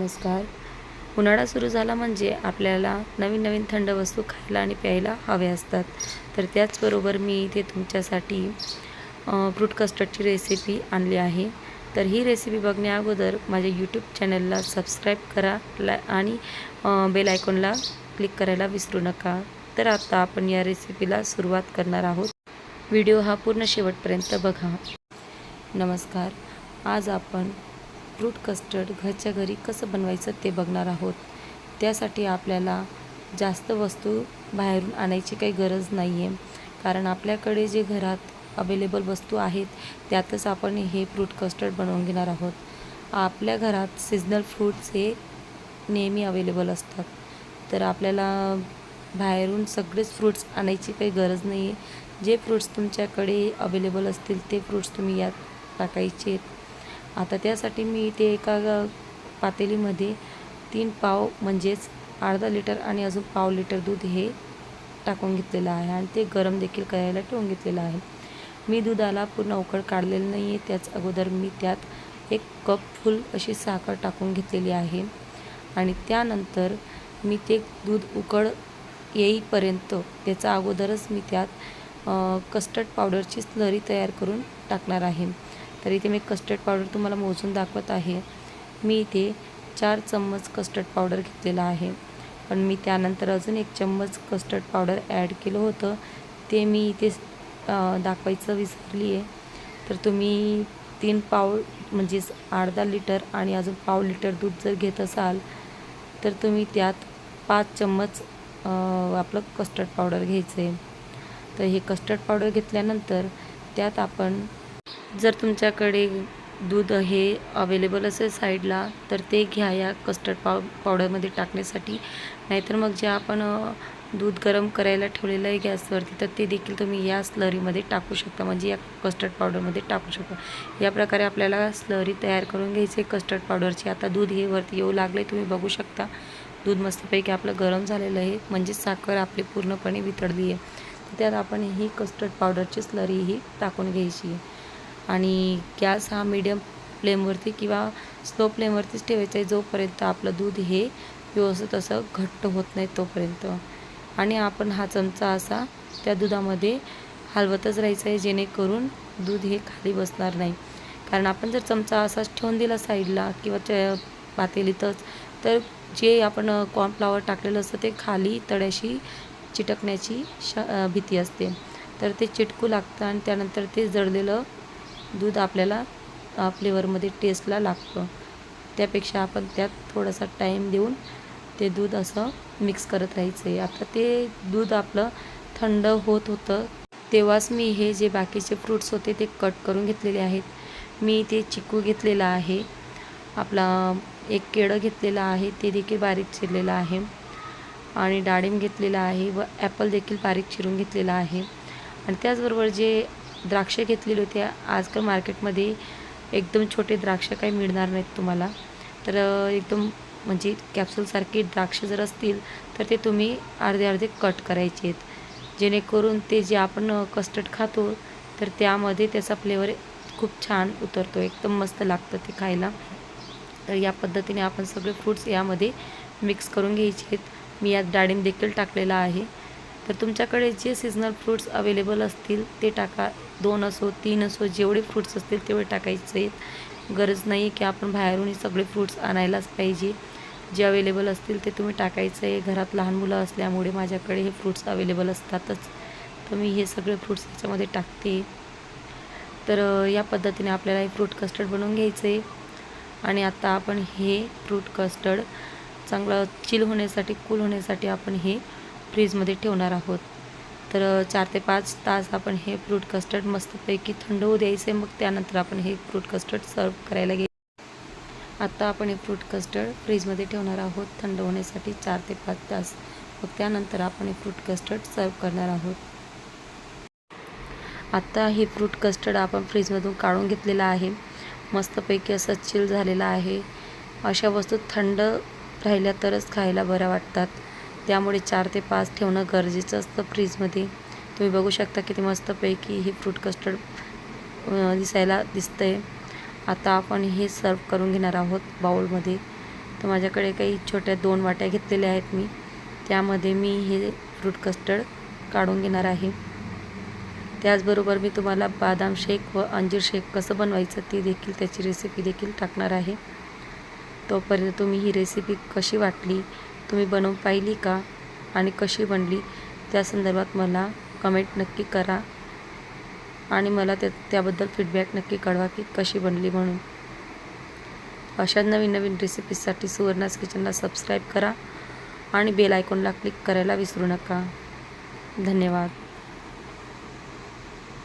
नमस्कार. उन्हाळा सुरू झाला म्हणजे आपल्याला नवीन नवीन थंड वस्तू खायला आणि प्यायला हव्या असतात. तर त्याचबरोबर मी इथे तुमच्यासाठी फ्रूट कस्टर्डची रेसिपी आणली आहे. तर ही रेसिपी बघण्या अगोदर माझ्या यूट्यूब चॅनलला सबस्क्राईब करा ला आणि बेल आयकॉनला क्लिक करायला विसरू नका. तर आता आपण या रेसिपीला सुरुवात करणार आहोत. व्हिडिओ हा पूर्ण शेवटपर्यंत बघा. नमस्कार. आज आपण फ्रूट कस्टर्ड घरच्या घरी कसं बनवायचं ते बघणार आहोत. त्यासाठी आपल्याला जास्त वस्तू बाहेरून आणायची काही गरज नाही आहे कारण आपल्याकडे जे घरात अवेलेबल वस्तू आहेत त्यातच आपण हे फ्रूट कस्टर्ड बनवून घेणार आहोत. आपल्या घरात सिजनल फ्रूट्स हे नेहमी अवेलेबल असतात. तर आपल्याला बाहेरून सगळेच फ्रूट्स आणायची काही गरज नाही आहे जे फ्रूट्स तुमच्याकडे अवेलेबल असतील ते फ्रूट्स तुम्ही यात टाकायचे आहेत आता त्यासाठी मी इथे एका पातेलीमध्ये तीन पाव म्हणजेच अर्धा लिटर आणि अजून पाव लिटर दूध हे टाकून घेतलेलं आहे आणि ते गरम देखील करायला ठेवून घेतलेलं आहे. मी दुधाला पूर्ण उकळ काढलेलं नाही आहे त्याच अगोदर मी त्यात एक कप फुल अशी साखर टाकून घेतलेली आहे आणि त्यानंतर मी ते दूध उकळ येईपर्यंत त्याचा अगोदरच मी त्यात कस्टर्ड पावडरची स्लरी तयार करून टाकणार आहे. तर इथे मी कस्टर्ड पावडर तुम्हाला मोजून दाखवत आहे. मी इथे चार चम्मच कस्टर्ड पावडर घेतलेला आहे. पण मी त्यानंतर अजून एक चम्मच कस्टर्ड पावडर ॲड केलं होतं. ते मी इथे दाखवायचं विसरली आहे तर तुम्ही तीन पाव म्हणजेच अर्धा लिटर आणि अजून पाव लिटर दूध जर घेत असाल तर तुम्ही त्यात पाच चम्मच आपलं कस्टर्ड पावडर घ्यायचं आहे तर हे कस्टर्ड पावडर घेतल्यानंतर त्यात आपण जर तुमच्याकडे दूध हे अवेलेबल असेल साईडला तर ते घ्या या कस्टर्ड पाव पावडरमध्ये टाकण्यासाठी. नाहीतर मग जे आपण दूध गरम करायला ठेवलेलं आहे गॅसवरती तर ते देखील तुम्ही या स्लरीमध्ये टाकू शकता. म्हणजे या कस्टर्ड पावडरमध्ये टाकू शकता. या प्रकारे आपल्याला स्लरी तयार करून घ्यायची कस्टर्ड पावडरची आता दूध हे वरती येऊ लागले तुम्ही बघू शकता. दूध मस्तपैकी आपलं गरम झालेलं आहे. म्हणजे साखर आपली पूर्णपणे वितळली आहे. तर त्यात आपण ही कस्टर्ड पावडरची स्लरी ही टाकून घ्यायची आहे. आणि गॅस हा मीडियम फ्लेमवरती किंवा स्लो फ्लेमवरतीच ठेवायचा आहे. जोपर्यंत आपलं दूध हे व्यवस्थित असं घट्ट होत नाही तोपर्यंत. आणि आपण हा चमचा असा त्या दुधामध्ये हलवतच राहायचं आहे जेणेकरून दूध हे खाली बसणार नाही. कारण आपण जर चमचा असाच ठेवून दिला साईडला किंवा च पातेलीतच तर जे आपण कॉर्नफ्लावर टाकलेलं असतं ते खाली तळ्याशी चिटकण्याची श भीती असते. तर ते चिटकू लागतं आणि त्यानंतर ते जळलेलं दूध आपल्याला फ्लेवरमध्ये टेस्टला लागतं. त्यापेक्षा आपण त्यात थोडासा टाईम देऊन ते दूध असं मिक्स करत राहायचं आहे आता ते दूध आपलं थंड होत होतं तेव्हाच मी हे जे बाकीचे फ्रूट्स होते ते कट करून घेतलेले आहेत. मी ते चिकू घेतलेला आहे. आपला एक केळं घेतलेलं आहे ते देखील बारीक चिरलेलं आहे. आणि डाळिंब घेतलेलं आहे व ॲपल देखील बारीक चिरून घेतलेला आहे. आणि त्याचबरोबर जे द्राक्ष घेतलेले होते. आजकाल मार्केटमध्ये एकदम छोटे द्राक्ष काही मिळणार नाहीत तुम्हाला. तर एकदम म्हणजे कॅप्सूलसारखे द्राक्ष जर असतील तर ते तुम्ही अर्धे अर्धे कट करायचे आहेत. जेणेकरून ते जे आपण कस्टर्ड खातो तर त्यामध्ये त्याचा फ्लेवर खूप छान उतरतो. एकदम मस्त लागतं ते खायला. तर या पद्धतीने आपण सगळे फ्रूट्स यामध्ये मिक्स करून घ्यायचे आहेत. मी यात डाळिंब देखील टाकलेला आहे. तर तुमच्याकडे जे सीजनल फ्रूट्स अवेलेबल असतील ते टाका. दोन असो तीन असो जेवढे फ्रूट्स असतील तेवढे टाकायचे. आहेत गरज नाही की आपण बाहेरूनही सगळे फ्रूट्स आणायलाच पाहिजे. जे अवेलेबल असतील ते तुम्ही टाकायचं. आहे घरात लहान मुलं असल्यामुळे माझ्याकडे हे फ्रूट्स अवेलेबल असतातच. तर मी हे सगळे फ्रूट्स याच्यामध्ये टाकते. तर या पद्धतीने आपल्याला हे फ्रूट कस्टर्ड बनवून घ्यायचं. आहे आणि आता आपण हे फ्रूट कस्टर्ड चांगलं चिल होण्यासाठी कूल होण्यासाठी आपण हे फ्रीजमध्ये ठेवणार आहोत. तर चार ते पाच तास आपण हे फ्रूट कस्टर्ड मस्तपैकी थंड होऊ द्यायचे. मग त्यानंतर आपण हे फ्रूट कस्टर्ड सर्व करायला घे आत्ता आपण हे फ्रूट कस्टर्ड फ्रीजमध्ये ठेवणार आहोत थंड होण्यासाठी चार ते पाच तास. मग त्यानंतर आपण हे फ्रूट कस्टर्ड सर्व करणार आहोत. आत्ता हे फ्रूट कस्टर्ड आपण फ्रीजमधून काढून घेतलेलं आहे. मस्तपैकी असं चिल झालेलं आहे. अशा वस्तू थंड राहिल्या तरच खायला बऱ्या वाटतात. त्यामुळे चार ते पाच ठेवणं गरजेचं असतं फ्रीजमध्ये. तुम्ही बघू शकता किती मस्तपैकी हे फ्रूट कस्टर्ड दिसायला दिसतं आहे आता आपण हे सर्व करून घेणार आहोत बाऊलमध्ये तर माझ्याकडे काही छोट्या दोन वाट्या घेतलेल्या आहेत मी. त्यामध्ये मी हे फ्रूट कस्टर्ड काढून घेणार आहे. त्याचबरोबर मी तुम्हाला बदाम शेक व अंजीर शेक कसं बनवायचं ती देखील त्याची रेसिपी देखील टाकणार आहे. तोपर्यंत तुम्ही ही रेसिपी कशी वाटली तुम्ही बनवून पाहिली का? आणि कशी बनली? त्या संदर्भात मला कमेंट नक्की करा. आणि मला त्या त्याबद्दल फीडबॅक नक्की कळवा की कशी बनली म्हणून. अशा नवीन नवीन रेसिपीजसाठी सुवर्णास किचनला सबस्क्राईब करा. आणि बेल आयकॉनला क्लिक करायला विसरू नका. धन्यवाद.